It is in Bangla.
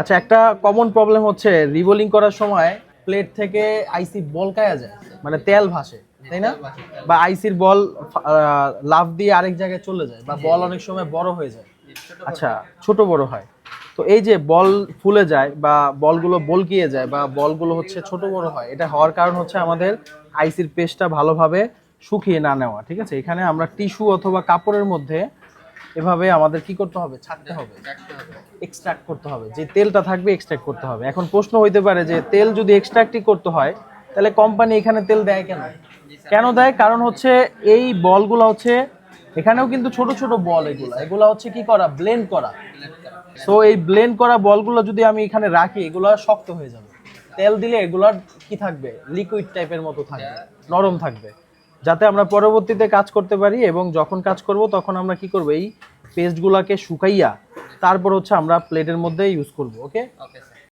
আচ্ছা একটা কমন প্রবলেম হচ্ছে রিবোলিং করার সময় প্লেট থেকে আইসি বলকায়া যায়? মানে তেল ভাসে তাই না? বা আইসির বল লাভ দিয়ে আরেক জায়গায় চলে যায় বা বল অনেক সময় বড় হয়ে যায়। আচ্ছা ছোট বড় হয়। তো এই যে বল ফুলে যায় বা বলগুলো বলকিয়ে যায় বা বলগুলো হচ্ছে ছোট বড় হয় এটা হওয়ার কারণ হচ্ছে আমাদের আইসির পেস্টটা ভালোভাবে শুকিয়ে না নেওয়া ঠিক আছে? এখানে আমরা টিস্যু অথবা কাপড়ের মধ্যে এভাবে আমাদের কি করতে হবে? ছাড়তে হবে। এক্সট্রাক্ট করতে হবে। যে তেলটা থাকবে এক্সট্রাক্ট করতে হবে। এখন প্রশ্ন হইতে পারে যে তেল যদি এক্সট্রাক্টই করতে হয় তাহলে কোম্পানি এখানে তেল দেয় কেন? কেন দেয়? কারণ হচ্ছে এই বলগুলো হচ্ছে এখানেও কিন্তু ছোট ছোট বল এগুলো। এগুলো হচ্ছে কি করা? ব্লেন্ড করা। সো এই ব্লেন্ড করা বলগুলো যদি আমি এখানে রাখি এগুলো শক্ত হয়ে যাবে। তেল দিলে এগুলো কি থাকবে? লিকুইড টাইপের মতো থাকবে। নরম থাকবে। যাতে আমরা পরবর্তীতে কাজ করতে পারি এবং যখন কাজ করব তখন আমরা কি করব? এই পেস্টগুলোকে শুকাইয়া তারপর হচ্ছে আমরা প্লেটের মধ্যে ইউজ করব ওকে ওকে স্যার